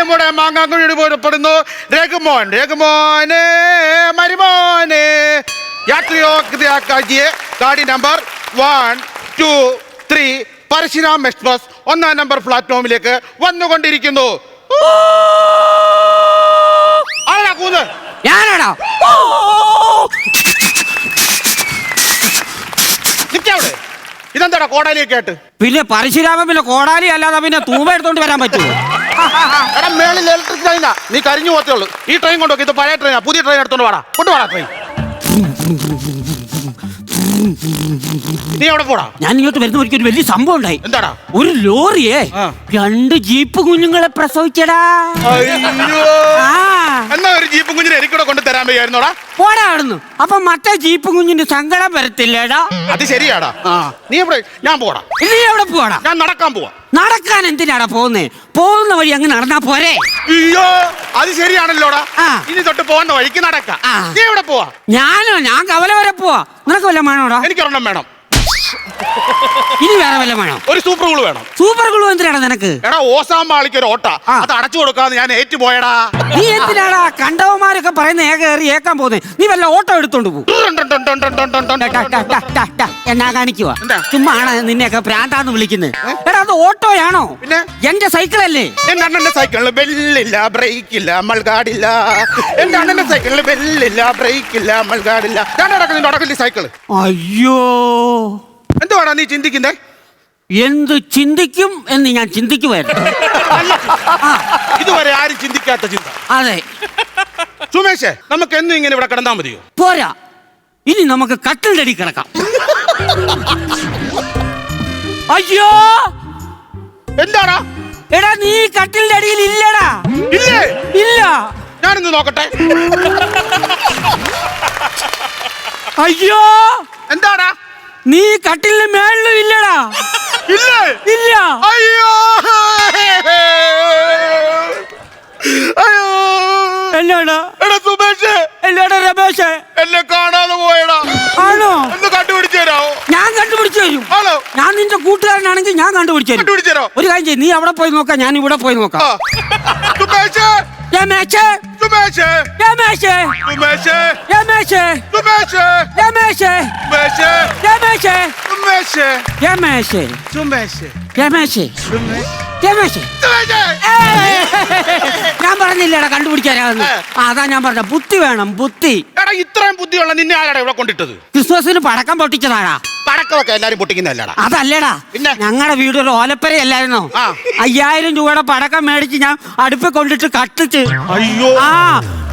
നമ്മുടെ മാങ്ങാങ്കുഴി പുറപ്പെടുന്നു രഘുമോൻ രഘുമോനെ മരുമോനെ. യാത്രയോഗ്യതയാക്കിയ ഗാഡി number one two three Parasuram express ഒന്നാം നമ്പർ പ്ലാറ്റ്ഫോമിലേക്ക് വന്നുകൊണ്ടിരിക്കുന്നു. ആരാ കൂന്ന് ഇതെന്താടാ കോടാലിയൊക്കെ ആയിട്ട് പിന്നെ പരശുരാമൻ പിന്നെ കോടാലി അല്ലാതെ പിന്നെ തൂമ്പ എടുത്തോണ്ട് വരാൻ പറ്റുമോ എടാ മേളിൽ ഇലക്ട്രിക് ട്രെയിനാ നീ കരിഞ്ഞു പോത്തേ ഉള്ളൂ. ഈ ട്രെയിൻ കൊണ്ടുപോയി ഇത് പഴയ ട്രെയിനാ പുതിയ ട്രെയിൻ എടുത്തോണ്ട് വാടാ. കൊണ്ടുപോടാ ട്രെയിൻ നീ എവിടെ പോടാ. ഞാൻ ഇങ്ങോട്ട് വരുന്ന വഴിക്ക് ഒരു വലിയ സംഭവം ഉണ്ടായി. എന്താടാ? ഒരു ലോറിയെ രണ്ട് ജീപ്പ് കുഞ്ഞുങ്ങളെ പ്രസവിച്ചടാ. ആ. എന്നാ ഒരു ജീപ്പ് കുഞ്ഞിനെ എനിക്കൂടെ കൊണ്ട് തരാൻ വയ്യായിരുന്നോടാ? പോടാ അവിടുന്ന്. അപ്പൊ മറ്റേ ജീപ്പ് കുഞ്ഞിന്റെ സങ്കടം വരത്തില്ലേടാ? അത് ശരിയാടാ. നീ എവിടെ? ഞാൻ പോടാ. നീ എവിടെ പോടാ ഞാൻ നടക്കാൻ പോവാ. നടക്കാൻ എന്തിനാടാ പോകുന്നേ? പോകുന്ന വഴി അങ്ങ് നടന്നാ പോരെ? അയ്യോ. അത് ശരിയാണല്ലോടാ. ഇനി തൊട്ട് പോകുന്ന വഴിക്ക് നടക്കാം. നീ എവിടെ പോവാ? ഞാനോ? ഞാൻ കവല വരെ പോവാ. നിനക്ക് വല്ല വേണോടാ എനിക്കൊരെണ്ണം വേണം. ഇനി വേറെ വല്ല വേണം? ഒരു സൂപ്പർ ഗ്ലൂ വേണം. സൂപ്പർ ഗ്ലൂ എന്തിനാണ് നിനക്ക്? എടാ ഓസാമ്പാളിക്ക് ഒരു ഓട്ട. ആ. അത് അടച്ചു കൊടുക്കാന്ന് ഞാൻ ഏറ്റുപോയടാ. നീ എന്തിനാടാ കണ്ടവന്മാരൊക്കെ പറയുന്ന ഏക കയറി ഏക്കാൻ പോകുന്നേ. നീ വല്ല ഓട്ടോ എടുത്തോണ്ട് പോകും എന്നാ കാണിക്കുക എന്താ? ചുമ്മാ ആണ് നിന്നെയൊക്കെ പ്രാന്താന്ന് വിളിക്കുന്നത് എടാ അത് ഓട്ടോയാണോ? പിന്നെ? എന്റെ സൈക്കിളല്ലേ? എന്റെ അണ്ണന്റെ സൈക്കിളിൽ ബെല്ലില്ല ബ്രേക്കില്ല മൾഗാടില്ല എന്റെ അണ്ണന്റെ സൈക്കിളിൽ ബെല്ലില്ല ബ്രേക്കില്ല മൾഗാടില്ല ഞാൻ നടക്കുന്ന നടക്കില്ല സൈക്കിൾ? അയ്യോ. എന്തുവാടാ നീ ചിന്തിക്കുന്നേ? എന്ത് ചിന്തിക്കും എന്ന് ഞാൻ ചിന്തിക്കുമായിരുന്നു. ഇതുവരെ ആരും ചിന്തിക്കാത്ത ചിന്ത. അതെ. സുമേഷേ നമുക്ക് എന്നും ഇങ്ങനെ ഇവിടെ കിടന്നാ മതിയോ? പോരാ. ഇനി നമുക്ക് കട്ടിലിന്റെ അടി കിടക്കാം. അയ്യോ! എന്താടാ? എടാ നീ കട്ടിലിന്റെ അടിയിൽ ഇല്ലടാ. ഇല്ലേ? ഇല്ല. ഞാനൊന്ന് നോക്കട്ടെ. അയ്യോ! എന്താടാ? നീ കട്ടിലിന് മേളിലും ഇല്ലടാ. ഇല്ലേ? ഇല്ല. അയ്യോ. അയ്യോ എന്നാടാ എടാ സുമേഷ് രമേശ് എന്നെ കാണാതെ പോയടാ. ആണോ? ഒന്ന് കണ്ടുപിടിച്ചു തരാമോ ഞാൻ കണ്ടുപിടിച്ചു തരും. ആണോ? ഞാൻ നിന്റെ കൂട്ടുകാരനാണെങ്കിൽ ഞാൻ കണ്ടുപിടിച്ചു തരും. കണ്ടുപിടിച്ചു തരാം ഒരു കാര്യം ചെയ്യ് നീ അവിടെ പോയി നോക്കാം ഞാൻ ഇവിടെ പോയി നോക്കാം. രമേശ് രമേശ് രമേശേ രമേശ് രമേശേ രമേശ് രമേശേ രമേശ് രമേശേ രമേശ് രമേശേ രമേശ് രമേശേ രമേശ് രമേശേ സുമേഷ്. രമേശേ! ഞാൻ പറഞ്ഞില്ലേടാ കണ്ടുപിടിക്കാരാന്ന് ആ, അതാ ഞാൻ പറഞ്ഞ ബുദ്ധി വേണം ബുദ്ധി. എടാ ഇത്രയും ബുദ്ധിയുള്ള നിന്നെ ആരാടാ ഇവിടെ കൊണ്ടിട്ടത്? ക്രിസ്മസിന് പടക്കം പൊട്ടിച്ചതാടാ. പടക്കമൊക്കെ എല്ലാരും പൊട്ടിക്കുന്നതല്ലടാ? അതല്ലേടാ. പിന്നെ? ഞങ്ങളുടെ വീട് ഒരു ഓലപ്പരയല്ലായിരുന്നോ? ആ. അയ്യായിരം രൂപയുടെ പടക്കം മേടിച്ച് ഞാൻ അടുപ്പിൽ കൊണ്ടിട്ട് കട്ടിച്ച് അയ്യോ. ആ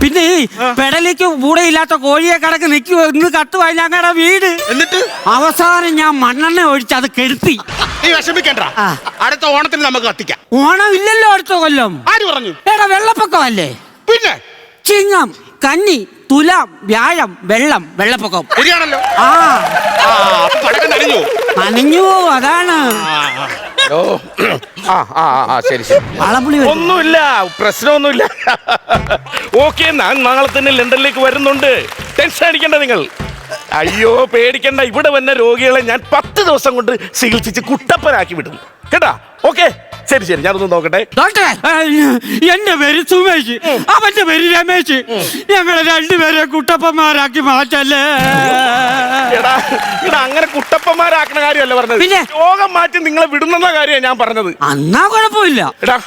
പിന്നെ ഈ പെടലിക്ക് കൂടെയില്ലാത്ത കോഴിയെ കടക്ക് നിൽക്കുക ഇന്ന് കത്തുവായി ഞങ്ങളുടെ വീട്. എന്നിട്ട്? അവസാനം ഞാൻ മണ്ണെണ്ണ ഒഴിച്ച് അത് കെടുത്തി. നീ വിഷമിക്കണ്ട. ആ. അടുത്ത ഓണത്തിന് നമുക്ക് കത്തിക്കാം. ഓണം ഇല്ലല്ലോ അടുത്ത കൊല്ലം. ആര് പറഞ്ഞു? എടാ വെള്ളപ്പൊക്കമല്ലേ? പിന്നെ? ചിങ്ങം കന്നി തുലാം വ്യാഴം വെള്ളം വെള്ളപ്പൊക്കം. ശരിയാണല്ലോ. ആ. ആ അപ്പൊ പടക്കം നനഞ്ഞു. നനഞ്ഞു അതാണ്. ഓ ആ ആ ആ ശരി ശരി. വളപ്പുളി വരും. ഒന്നുമില്ല പ്രശ്നമൊന്നുമില്ല. ഓക്കെ ഞാൻ നാളെ തന്നെ ലണ്ടനിലേക്ക് വരുന്നുണ്ട്. ടെൻഷൻ അടിക്കണ്ട നിങ്ങൾ. അയ്യോ പേടിക്കണ്ട. ഇവിടെ വന്ന രോഗികളെ ഞാൻ പത്ത് ദിവസം കൊണ്ട് ചികിത്സിച്ച് കുട്ടപ്പനാക്കി വിടും കേട്ടാ? ഓക്കെ. ശരി ശരി. ഞാനൊന്ന് നോക്കട്ടെ. ഡോക്ടറെ എന്റെ പേര് സുമേഷ്. അവന്റെ പേര് രമേശ് ഞങ്ങളെ രണ്ടുപേരെ കുട്ടപ്പന്മാരാക്കി മാറ്റല്ലേ? എടാ അങ്ങനെ കുട്ടപ്പന്മാരാക്കുന്ന കാര്യമല്ല പറഞ്ഞത്. പിന്നെ? രോഗം മാറ്റി നിങ്ങളെ വിടുന്ന കാര്യമാണ് ഞാൻ പറഞ്ഞത്. അന്നാ കുഴപ്പമില്ല. എടാ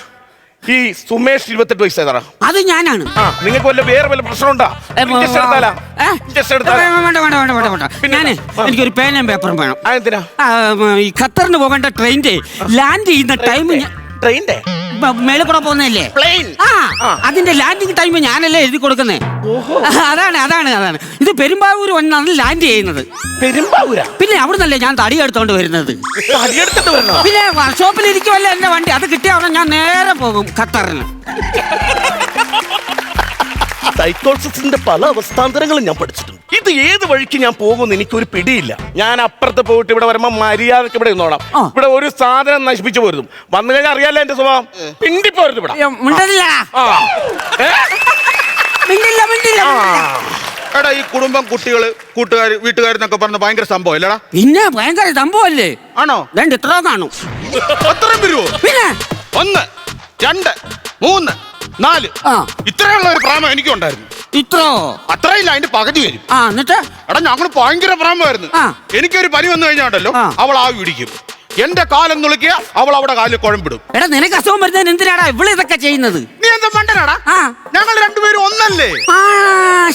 ഈ സുമേഷ് ഇരുപത്തെട്ട് വയസ്സായതാ അത് ഞാനാണ്. നിങ്ങൾക്ക് വല്ല വേറെ വല്ല പ്രശ്നമുണ്ടോ എനിക്കൊരു പേനയും പേപ്പറും വേണം. ഈ ഖത്തറിന് പോകേണ്ട ട്രെയിൻറെ ലാൻഡ് ചെയ്യുന്ന ടൈം ട്രെയിൻറെ മേളിപ്പുറം കൂടെ പോകുന്നല്ലേ പ്ലെയിൻ. ആ അതിന്റെ ലാൻഡിങ് ടൈം ഞാനല്ലേ എഴുതി കൊടുക്കുന്നേ. അതാണ് അതാണ് അതാണ്. ഇത് പെരുമ്പാവൂർ വന്നാണ് ലാൻഡ് ചെയ്യുന്നത്. പെരുമ്പാവൂരാ? പിന്നെ അവിടുന്നല്ലേ ഞാൻ തടി എടുത്തോണ്ട് വരുന്നത്. തടിയെടുത്തിട്ട് വരണോ? പിന്നെ വർക്ക്ഷോപ്പിൽ ഇരിക്കുമല്ലേ എന്റെ വണ്ടി? അത് കിട്ടിയ അവിടെ ഞാൻ നേരെ പോകും ഖത്തറിന്. സൈക്കോസിന്റെ പല അവസ്ഥാന്തരങ്ങളും ഞാൻ പഠിച്ചിട്ടുണ്ട്. ഇത് ഏത് വഴിക്ക് ഞാൻ പോകുമെന്ന് എനിക്കൊരു പിടിയില്ല. ഞാൻ അപ്പുറത്ത് പോയിട്ട് ഇവിടെ വരുമ്പോ മര്യാദയ്ക്ക് ഇവിടെ നിന്നോളാം ആ. ഇവിടെ ഒരു സാധനം നശിപ്പിച്ചു പോരുതും. വന്നു കഴിഞ്ഞാൽ അറിയാലോ എന്റെ സ്വഭാവം? പിണ്ടി പോരുത് ഇവിടെ. ഏ, മിണ്ടതില്ല ആ. ഏ? മിണ്ടില്ല മിണ്ടില്ല മിണ്ടില്ല. എടാ ഈ കുടുംബം കുട്ടികൾ കൂട്ടുകാർ വീട്ടുകാരെന്നൊക്കെ പറഞ്ഞ ഭയങ്കര സംഭവം അല്ലടാ? പിന്നെ ഭയങ്കര സംഭവല്ലേ? ആണോ? രണ്ട് ഇത്ര കാണും. അത്രയും വരുമോ പിന്നെ? ഒന്ന് രണ്ട് മൂന്ന് നാല്. ആ. ഇത്രയുള്ള ഒരു പ്രാമം എനിക്കും ഉണ്ടായിരുന്നു ഇത്രോ അത്രയില്ല അതിന്റെ പകുതി വരും. ആ എന്നിട്ട്? എടാ ഞങ്ങൾ ഭയങ്കര പ്രാമമായിരുന്നു ആ. എനിക്കൊരു പനി വന്നു കഴിഞ്ഞാണ്ടല്ലോ ആ. അവൾ ആവി പിടിക്കും എന്റെ കാലം നുളുക്കിയ അവൾ അവിടെ കാലിൽ കുഴമ്പിടും. എടാ നിനക്ക് അസുഖം വരുന്നതിന് എന്തിനാടാ ഇവിടെ ഇതൊക്കെ ചെയ്യുന്നത്? നീ എന്താ മണ്ടനാടാ? ആ. ഞങ്ങൾ രണ്ടുപേരും ഒന്നല്ലേ? ആ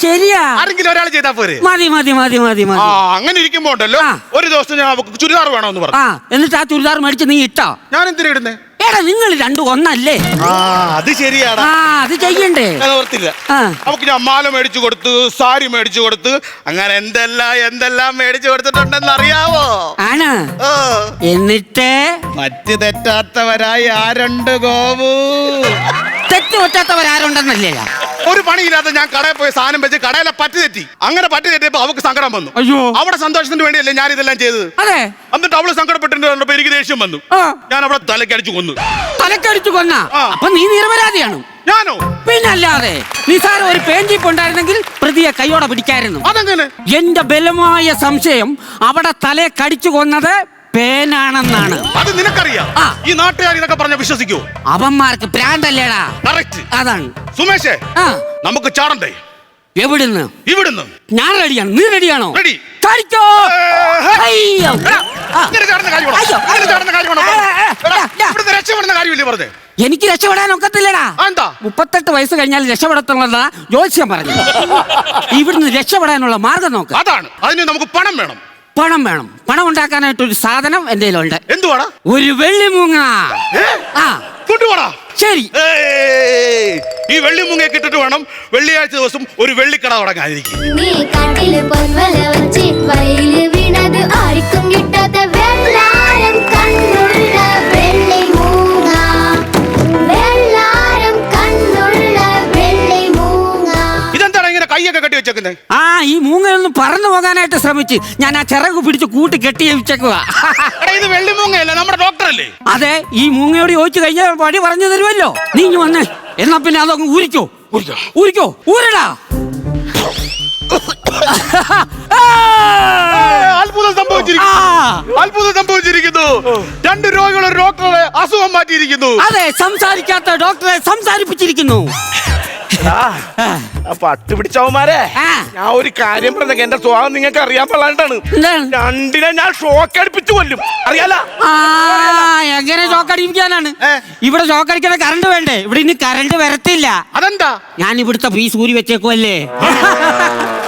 ശരിയാ. ആരെങ്കിലും ഒരാൾ ചെയ്താ പോരെ? മതി മതി മതി മതി ആ മതി അങ്ങനെ ഇരിക്കുമ്പോ ഉണ്ടല്ലോ. ആ. ഒരു ദിവസം ഞാൻ ചുരിദാർ വേണമെന്ന് പറഞ്ഞു. ആ എന്നിട്ട് ആ ചുരിദാർ മേടിച്ച് നീ ഇട്ടോ? ഞാൻ എന്തിനാ ഇടുന്നേ? എടാ നിങ്ങൾ രണ്ടും ഒന്നല്ലേ? ആ അത് ശരിയാടാ. ആ അത് ചെയ്യണ്ടേ? ഞാൻ ഓർത്തില്ല. ആ. അവക്ക് ഞാൻ മാല മേടിച്ചു കൊടുത്ത് സാരി മേടിച്ചു കൊടുത്ത് അങ്ങനെ എന്തെല്ലാം എന്തെല്ലാം മേടിച്ചു കൊടുത്തിട്ടുണ്ടെന്ന് അറിയാവോ ആണ്? ഓ എന്നിട്ട്? മറ്റു തെറ്റാത്തവരായി ആ രണ്ട് ഗോവു? തെറ്റ് പറ്റാത്തവരാരുണ്ടെന്നല്ലേ ഒരു പണിയില്ലാതെ ഞാൻ കടയിൽ പോയി സാധനം വെച്ച് കടയിലെ പറ്റി തെറ്റി. അങ്ങനെ പറ്റി തെറ്റിയപ്പോ അവക്ക് സങ്കടം വന്നു. അയ്യോ. അവിടെ സന്തോഷത്തിന് വേണ്ടിയല്ലേ ഞാൻ ഇതെല്ലാം ചെയ്തത്? അതെ. എന്നിട്ട് അവൾ സങ്കടപ്പെട്ടിട്ട് കണ്ടപ്പോ എനിക്ക് ദേഷ്യം വന്നു. ഞാൻ അവിടെ തലക്കടിച്ചു കൊന്നു. തലക്കടിച്ചു കൊന്ന. അപ്പൊ നീ നിരപരാധിയാണ്? ഞാനോ? പിന്നല്ലാതെ നിസാര ഒരു പേഞ്ചിപ്പ് ഉണ്ടായിരുന്നെങ്കിൽ പ്രതിയെ കൈയോടെ പിടിക്കായിരുന്നു. അതെങ്ങനെ? എന്റെ ബലമായ സംശയം അവിടെ തലയെ കടിച്ചു കൊന്നത് പേനാണെന്നാണ്. അത് നിനക്കറിയാം. ആ. ഈ നാട്ടുകാർ ഇതൊക്കെ പറഞ്ഞ വിശ്വസിക്കൂ. അവന്മാർക്ക് പ്രാന്തല്ലേടാ. കറക്റ്റ് അതാണ്. സുമേഷേ ആ. നമുക്ക് ചാടണ്ടേ? എവിടുന്ന്? ഇവിടുന്ന്. ഞാൻ റെഡിയാണ്. നീ റെഡിയാണോ? Ready. ചാടിക്കോ. അയ്യോ. എടാ, ആ. ഇങ്ങനെ ചാടുന്ന കാര്യമാണോ? അയ്യോ, ഇങ്ങനെ ചാടുന്ന കാര്യമാണോ? ആ, ആ, ആ, എടാ, ആ. ഇവിടുന്ന് രക്ഷപ്പെടുന്ന കാര്യമില്ലേ പറഞ്ഞേ എനിക്ക് രക്ഷപ്പെടാൻ ഒക്കത്തില്ലടാ. ആ, എന്താ? മുപ്പത്തെട്ട് വയസ്സ് കഴിഞ്ഞാൽ രക്ഷപ്പെടത്തുള്ളതാ ജ്യോത്സ്യം പറഞ്ഞു ഇവിടുന്ന് രക്ഷപ്പെടാനുള്ള മാർഗം നോക്ക്. അതാണ്. അതിന് നമുക്ക് പണം വേണം. പണം വേണം. പണം ഉണ്ടാക്കാനായിട്ട് ഒരു സാധനം എന്റെ കയ്യിലുണ്ട്. എന്തുവാടാ? ഒരു വെള്ളിമൂങ്ങ? ആ. കൊണ്ടുപോടാ. ശരി. ഈ വെള്ളി മുങ്ങയെ കിട്ടിട്ട് വേണം വെള്ളിയാഴ്ച ദിവസം ഒരു വെള്ളിക്കട തുടങ്ങാതിരിക്കും നീ കണ്ടിൽ പൊൻവല വച്ച് വയൽ വീണത് ആർക്കും കിട്ടാത്ത വെള്ളാരം കണ്ണുള്ള വെള്ളി മൂങ്ങ. വെള്ളാരം കണ്ണുള്ള വെള്ളി മൂങ്ങ. ഇതെന്താണ് ഇങ്ങനെ കൈയൊക്കെ കെട്ടി വെച്ചേക്കുന്നത് ആ ഈ മൂങ്ങയിൽ നിന്ന് പറന്നു പോകാനായിട്ട് ശ്രമിച്ച് ഞാൻ ആ ചിറക് പിടിച്ച് കൂട്ടി കെട്ടി വെച്ചേക്കുക എടാ ഇത് വെള്ളി മുങ്ങയല്ലേ? നമ്മുടെ ഡോക്ടറല്ലേ? അതെ ഈ മൂങ്ങയോട് ചോദിച്ചു കഴിഞ്ഞാൽ വഴി പറഞ്ഞു തരുമല്ലോ. നീ ഇങ്ങ് വന്നേ. എന്നാ പിന്നെ അതൊക്കെ ഊരിക്കോ. ഊരിക്കോ? ഊരിക്കോ. ഊരടാ. സംഭവിച്ചിരിക്കുന്നു. അത്ഭുതം സംഭവിച്ചിരിക്കുന്നു. രണ്ട് രോഗികൾ ഒരു ഡോക്ടറെ അസുഖം മാറ്റിയിരിക്കുന്നു. അതെ സംസാരിക്കാത്ത ഡോക്ടറെ സംസാരിപ്പിച്ചിരിക്കുന്നു. ആ, ആ പട്ട് പിടിച്ചവന്മാരെ ആ. ഞാൻ ഒരു കാര്യം പറഞ്ഞ എന്റെ സ്വഭാവം നിങ്ങൾക്ക് അറിയാൻ പാടാണ്ടാണ്? രണ്ടിനെ ഞാൻ ഷോക്ക് അടിപ്പിച്ചു കൊല്ലും. അറിയാല? ആ എങ്ങനെ ഷോക്ക് അടിപ്പിക്കാനാണ്? ഇവിടെ ചോക്കടിക്കുന്ന കറണ്ട് വേണ്ടേ? ഇവിടെ ഇനി കറണ്ട് വരത്തില്ല. അതെന്താ? ഞാൻ ഇവിടുത്തെ ഫീസ് ഊരി വെച്ചേക്കുമല്ലേ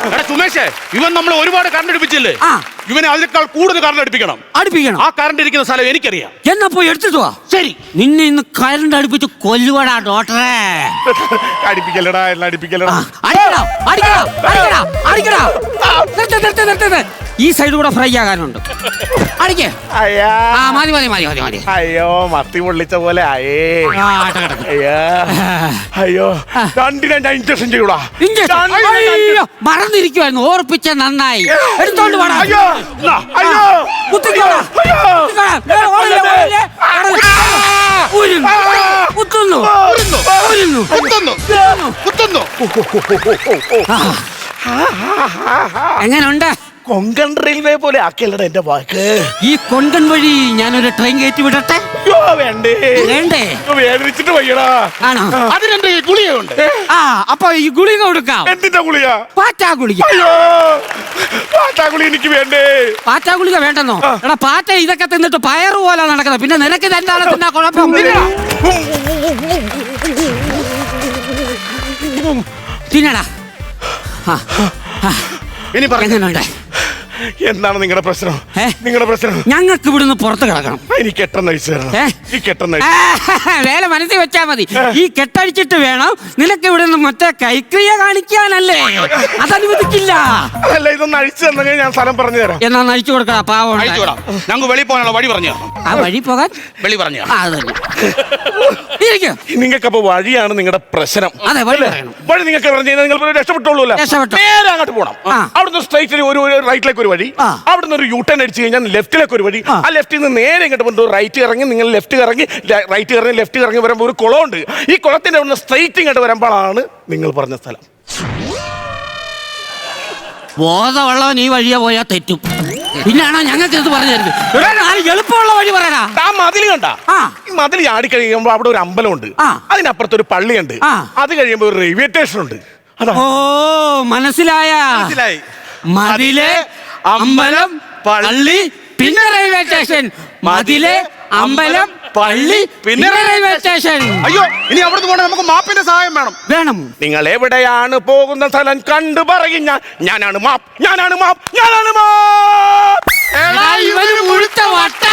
എടാ സുമേഷേ ഇവൻ നമ്മൾ ഒരുപാട് കറണ്ട് അടുപ്പിച്ചില്ലേ? ആ. ഇവനെ അതിനേക്കാൾ കൂടുതൽ കറണ്ട് അടുപ്പിക്കണം. അടുപ്പിക്കണം. ആ കറണ്ട് ഇരിക്കുന്ന സ്ഥലം എനിക്കറിയാം. എന്നാ പോയി എടുത്തിട്ട് വാ. ശരി. നിന്നെ ഇന്ന് കറണ്ട് അടുപ്പിച്ച് കൊല്ലുവടാ ഡോക്ടറെ അടിപ്പിക്കലടാ എല്ലാം അടിപ്പിക്കലടാ അടിക്കടാ അടിക്കടാ അടിക്കടാ അടിക്കടാ. നിർത്ത് നിർത്ത് നിർത്ത് നിർത്ത്. ഈ സൈഡ് കൂടെ ഫ്രൈ ആകാനുണ്ട്. അടിക്കേ. അയ്യാ. ആ മതി മതി മതി മതി മതി അയ്യോ മത്തി പൊള്ളിച്ച പോലെ ആയേ. ആ. അയ്യാ. അയ്യോ രണ്ടിനെ ഞാൻ ഇഞ്ചക്ഷൻ ചെയ്യൂടാ. ഇഞ്ചക്ഷൻ. രണ്ടിനെ അയ്യോ, മറന്നിരിക്കുവായിരുന്നു. ഓർപ്പിച്ച നന്നായി. എടുത്തോണ്ട് പോടാ അയ്യോ. നാ, അയ്യോ. കുത്തിക്കോടാ. അയ്യോ. കുത്തിക്കോടാ. ഏ, ഓടല്ലേ, ഓടല്ലേ, ഓടല്ലേ. ഊരുന്നു. കുത്തുന്നു. ഊരുന്നു. ഊരുന്നു. കുത്തുന്നു. കുത്തുന്നു. എങ്ങനുണ്ട്? കൊങ്കൺ റെയിൽവേ പോലെ ആക്കിയല്ലട എന്റെ വാക്ക്. ഈ കൊങ്കൺ വഴി ഞാനൊരു ട്രെയിൻ കയറ്റി വിടട്ടെ? അയ്യോ വേണ്ടേ. വേണ്ടേ? ഇപ്പൊ വേദനിച്ചിട്ട് വയ്യടാ. ആണോ? അതിനെന്റെ ഈ ഗുളികയുണ്ട്. ആ അപ്പൊ ഈ ഗുളിക കൊടുക്കാം. എന്തിന്റെ ഗുളിക? പാറ്റാ ഗുളിക. അയ്യോ ഗുളി എനിക്ക് വേണ്ടേ. പാറ്റാ ഗുളിക വേണ്ടെന്നോ? എടാ പാറ്റ ഇതൊക്കെ തിന്നിട്ട് പയറ് പോലെ നടക്കുന്നത് പിന്നെ നിനക്ക് ഇതെന്താണ് തിന്നാ കുഴപ്പം? തിന്നടാ. ആ, ആ, ഇനി പറഞ്ഞു എങ്ങനുണ്ട് എന്താണ് നിങ്ങളുടെ പ്രശ്നം? നിങ്ങളുടെ പ്രശ്നം? ഞങ്ങൾക്ക് ഇവിടുന്ന് പുറത്ത് കിടക്കണം. എനിക്ക് കെട്ടെന്ന് അഴിച്ചു തരണം. ഈ കെട്ടെന്ന് വേല മനസ്സിൽ വെച്ചാ മതി. ഈ കെട്ടഴിച്ചിട്ട് വേണം നിനക്ക് ഇവിടുന്ന് മറ്റേ കൈക്രിയ കാണിക്കാനല്ലേ? അതനുവദിക്കില്ല. അല്ല ഇതൊന്ന് അഴിച്ചു തന്നെ ഞാൻ സ്ഥലം പറഞ്ഞു തരാം. എന്നാ നഴിച്ചു കൊടുക്കടാ പാവം ഞങ്ങൾക്ക് വെളി പോകാനുള്ള വഴി പറഞ്ഞു. ആ വഴി പോകാൻ? വെളി പറഞ്ഞു നിങ്ങൾക്ക് അപ്പൊ വഴിയാണ് നിങ്ങളുടെ പ്രശ്നം. അതെ വഴി നിങ്ങൾക്ക് പറഞ്ഞു കഴിഞ്ഞാൽ നിങ്ങൾ രക്ഷപ്പെട്ടോളൂ രക്ഷപ്പെട്ടു. നേരെ അങ്ങോട്ട് പോകണം. അവിടുന്ന് സ്ട്രൈറ്റിൽ ഒരു റൈറ്റിലേക്ക് ഒരു വഴി അവിടെ നിന്ന് ഒരു യൂട്ടേൺ അടിച്ചു കഴിഞ്ഞാൽ ലെഫ്റ്റിലേക്ക് ഒരു വഴി. ആ. ലെഫ്റ്റിൽ നിന്ന് നേരെ ഇങ്ങോട്ട് പോകുമ്പോൾ റൈറ്റ് ഇറങ്ങി നിങ്ങൾ ലെഫ്റ്റ് ഇറങ്ങി റൈറ്റ് ഇറങ്ങി ലെഫ്റ്റ് ഇറങ്ങി വരുമ്പോൾ ഒരു കുളമുണ്ട്. ഈ കുളത്തിന്റെ നിന്ന് സ്ട്രൈറ്റ് ഇങ്ങോട്ട് വരുമ്പോഴാണ് നിങ്ങൾ പറഞ്ഞ സ്ഥലം. ബോധമുള്ളവൻ ഈ വഴിയെ പോയാൽ തെറ്റും. പിന്നാണോ ഞങ്ങൾക്ക് ഇത് പറഞ്ഞു തരുന്നത്? എളുപ്പമുള്ള വഴി പറയാ ആ മതിൽ കണ്ട. ആ. ഈ മതിൽ ചാടി കഴിയുമ്പോ അവിടെ ഒരു അമ്പലമുണ്ട്. ഉണ്ട് അതിനപ്പുറത്ത് ഒരു പള്ളിയുണ്ട്. അത് കഴിയുമ്പോ ഒരു റെയിൽവേ സ്റ്റേഷൻ ഉണ്ട്. അതാ. ഓ മനസ്സിലായ. മനസ്സിലായി. മതിലെ അമ്പലം പള്ളി പിന്നെ റെയിൽവേ സ്റ്റേഷൻ. മതിലെ അമ്പലം പള്ളി പിന്നെ റെയിൽവേ സ്റ്റേഷൻ. അയ്യോ ഇനി അവിടുന്ന് പോകണം. നമുക്ക് മാപ്പിന്റെ സഹായം വേണം. വേണം. നിങ്ങൾ എവിടെയാണ് പോകുന്ന സ്ഥലം കണ്ടു പറയും ഞാൻ ഞാനാണ് മാപ്പ്. ഞാനാണ് മാപ്പ്. ഞാനാണ് മാപ്പ്. മുഴുത്ത വട്ട.